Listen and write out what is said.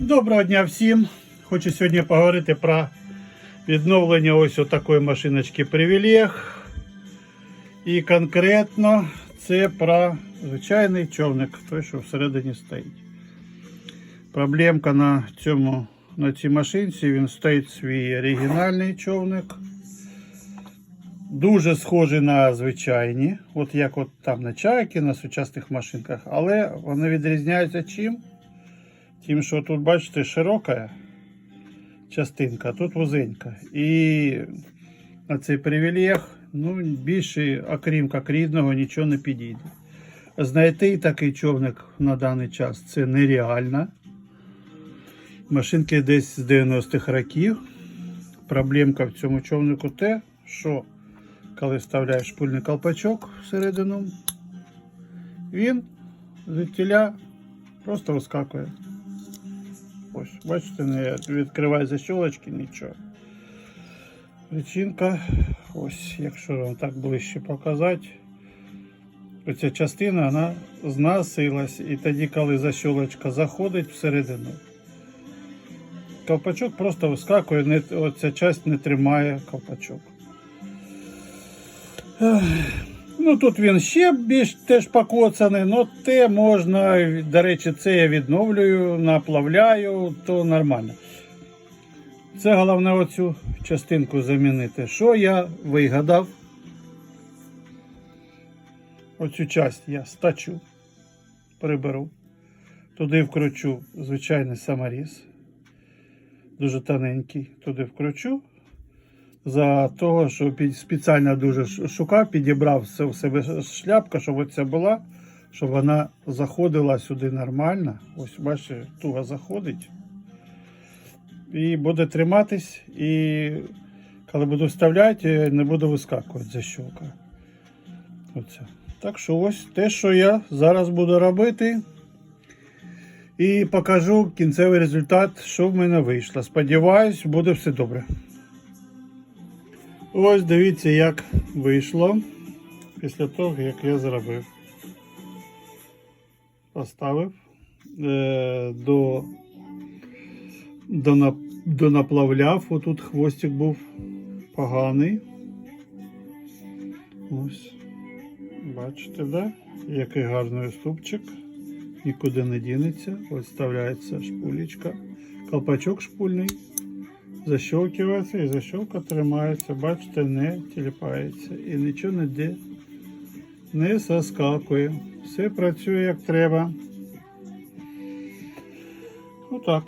Доброго дня всім. Хочу сьогодні поговорити про відновлення ось такої машиночки Привілег. І конкретно це про звичайний човник, той, що всередині стоїть. Проблемка на цьому на цій машинці, він стоїть свій оригінальний човник. Дуже схожий на звичайні, от як от там на чайки, на сучасних машинках, але вони відрізняються чим? Тим, що тут, бачите, широка частинка, тут вузенька. І на цей привілег ну, більше, окрім як рідного, нічого не підійде. Знайти такий човник на даний час це нереально. Машинки десь з 90-х років. Проблемка в цьому човнику те, що коли вставляєш шпульний колпачок всередину, він звідтіля просто вискакує. Ось, бачите, не відкриває защолочки, нічого. Причинка, ось, якщо вам так ближче показати, оця частина вона знасилась. І тоді, коли защолочка заходить всередину, колпачок просто вискакує, не, оця часть не тримає колпачок. Ну тут він ще більш теж покоцаний, але те можна, до речі, це я відновлюю, наплавляю, то нормально. Це головне оцю частинку замінити. Що я вигадав? Оцю часть я стачу, приберу. Туди вкручу звичайний саморіз. Дуже тоненький. Туди вкручу за того, що спеціально дуже шукав, підібрав в себе шляпка, щоб оця була, щоб вона заходила сюди нормально. Ось, бачите, туго заходить. І буде триматись, і коли буду вставляти, не буду вискакувати защолка. Оце. Так що ось те, що я зараз буду робити. І покажу кінцевий результат, що в мене вийшло. Сподіваюсь, буде все добре. Ось дивіться, як вийшло після того, як я зробив. Поставив е, до, до, на, до наплавляв. Отут хвостик був поганий. Ось. Бачите, да? Який гарний уступчик. Нікуди не дінеться. Ось вставляється шпулечка. Колпачок шпульний защелкивается і защелка тримається, бачите, не тіліпається і нічого не де не заскакує. Все працює як треба. Отак.